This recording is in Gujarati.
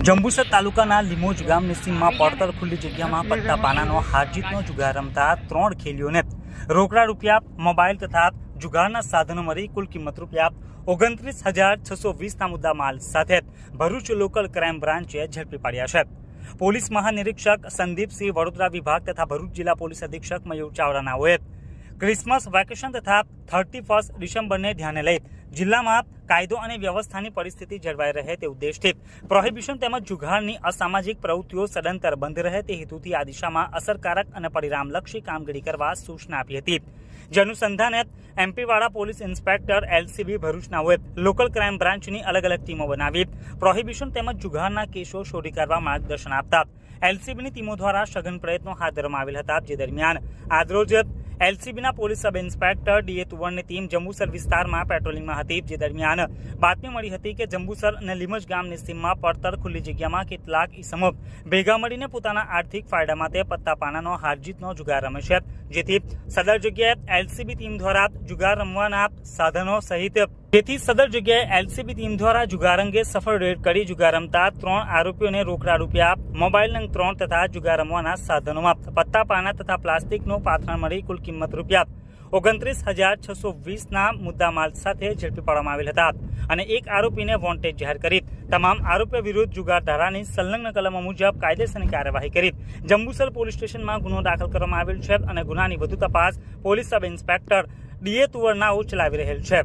જંબુસર તાલુકાના લીમોજ ગામની સીમમાં પડતર ખુલ્લી જગ્યામાં પત્તા પાનાનો હારજીતનો જુગાર રમતા ત્રણ ખેલીઓને રોકડા રૂપિયા, મોબાઈલ તથા જુગારના સાધનો મળી કુલ કિંમત રૂપિયા ઓગણત્રીસ હજાર છસો વીસના મુદ્દા માલ સાથે ભરૂચ લોકલ ક્રાઇમ બ્રાન્ચે ઝડપી પાડ્યા છે. પોલીસ મહાનિરીક્ષક સંદીપસિંહ વડોદરા વિભાગ તથા ભરૂચ જિલ્લા પોલીસ અધિક્ષક મયુર ચાવડાનાઓએ ક્રિસમસ વેકેશન તથા થર્ટી ફર્સ્ટ ડિસેમ્બરને ધ્યાને લઈ જિલ્લામાં કાયદો અને વ્યવસ્થાની પરિસ્થિતિ જળવાઈ રહે તે ઉદ્દેશથી પ્રોહિબિશન તેમજ જુગારની અસામાજિક પ્રવૃત્તિઓ સદંતર બંધ રહે તે હેતુથી આ દિશામાં અસરકારક અને પરિણામલક્ષી કામગીરી કરવા સૂચના આપી હતી. જેનુસંધાને એમપીવાડા પોલીસ ઇન્સ્પેક્ટર એલસીબી ભરૂચનાઓએ લોકલ ક્રાઇમ બ્રાન્ચની અલગ અલગ ટીમો બનાવી પ્રોહિબિશન તેમજ જુગારના કેસો શોધી કાઢવા માર્ગદર્શન આપતા એલસીબીની ટીમો દ્વારા સઘન પ્રયત્નો હાથ ધરવામાં આવેલ હતા. જે દરમિયાન આજરોજ એલસીબીના પોલીસ સબ ઇન્સ્પેક્ટર ડીએ તુવરની ટીમ જંબુસર વિસ્તારમાં પેટ્રોલિંગમાં હતી. જે દરમિયાન બાતમી મળી હતી કે જંબુસર અને લીમજ ગામની સીમમાં પડતર ખુલ્લી જગ્યામાં કેટલાક ઇસમો ભેગા મળીને પોતાના આર્થિક ફાયદા માટે પત્તા પાનાનો હારજીતનો જુગાર રમે છે. જેથી સદર જગ્યાએ એલસીબી ટીમ દ્વારા જુગાર રમવાના સાધનો સહિત જેથી સદર જગ્યાએ એલસીબી ટીમ દ્વારા જુગાર અંગે સફળ રેડ કરી જુગાર રમતા ત્રણ આરોપીઓને રોકડા રૂપિયા મોબાઈલ નંગ ત્રણ તથા જુગાર રમવાના સાધનોમાં પત્તા પાના તથા પ્લાસ્ટિકનું પાથરણ મળી કુલ કિંમત રૂપિયા ઓગણત્રીસ હજાર છસો વીસના મુદ્દામાલ સાથે ઝડપી પાડવામાં આવેલ હતા અને એક આરોપીને વોન્ટેડ જાહેર કરી. તમામ આરોપીઓ વિરુદ્ધ જુગાર ધારાની સંલગ્ન કલમો મુજબ કાયદેસરની કાર્યવાહી કરી. જંબુસર પોલીસ સ્ટેશનમાં ગુનો દાખલ કરવામાં આવેલ છે અને ગુનાની વધુ તપાસ પોલીસ સબ ઇન્સ્પેક્ટર ડીએ તુવરનાઓ ચલાવી રહેલ છે